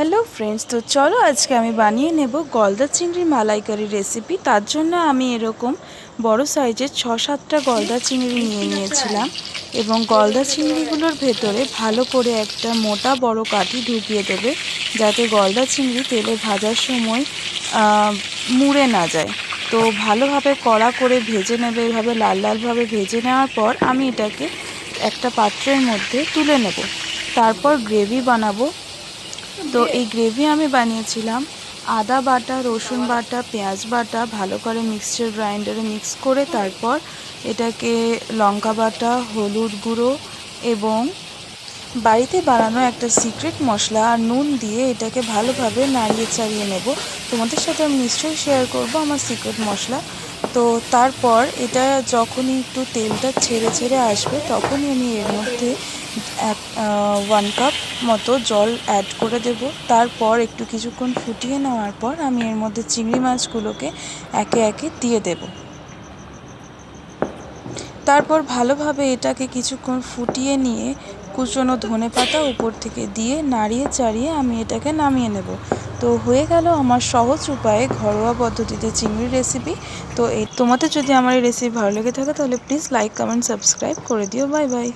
Hello friends, তো চলো আজকে আমি বানিয়ে নেব গলদা চিংড়ির মালাইকারি রেসিপি। তার জন্য আমি এরকম বড় সাইজের ছ সাতটা গলদা চিংড়ি নিয়ে নিয়েছিলাম এবং গলদা চিংড়িগুলোর ভেতরে ভালো করে একটা মোটা বড় কাঠি ঢুকিয়ে দেবে যাতে গলদা চিংড়ি তেলে ভাজার সময় মুড়ে না যায়। তো ভালোভাবে কড়া করে ভেজে নেবে, এভাবে লাল লালভাবে ভেজে নেওয়ার পর আমি এটাকে একটা পাত্রের মধ্যে তুলে নেব। তারপর গ্রেভি বানাবো। তো এই গ্রেভি আমি বানিয়েছিলাম। আদা বাটা, রসুন বাটা, পেঁয়াজ বাটা, ভালো করে মিক্সচার গ্রাইন্ডারে মিক্স করে তারপর এটাকে লঙ্কা বাটা, হলুদ গুঁড়ো এবং বাড়িতে বানানো একটা সিক্রেট মশলা আর নুন দিয়ে এটাকে ভালোভাবে নাড়িয়ে চাড়িয়ে নেব। তোমাদের সাথে আমি নিশ্চয়ই শেয়ার করব আমার সিক্রেট মশলা। তো তারপর এটা যখনই একটু তেলটা ছেড়ে ছেড়ে আসবে তখনই আমি এর মধ্যে এক ওয়ান কাপ মতো জল অ্যাড করে দেব। তারপর একটু কিছুক্ষণ ফুটিয়ে নেওয়ার পর আমি এর মধ্যে চিংড়ি মাছগুলোকে একে একে দিয়ে দেব। তারপর ভালোভাবে এটাকে কিছুক্ষণ ফুটিয়ে নিয়ে কুচনো ধনে পাতা উপর থেকে দিয়ে নাড়িয়ে চাড়িয়ে আমি এটাকে নামিয়ে নেব। তো হয়ে গেল আমার সহজ উপায়ে ঘরোয়া পদ্ধতিতে চিংড়ির রেসিপি তো তোমাদের যদি আমার এই রেসিপি ভালো লেগে থাকে তাহলে প্লিজ লাইক কমেন্ট সাবস্ক্রাইব করে দিও। Bye bye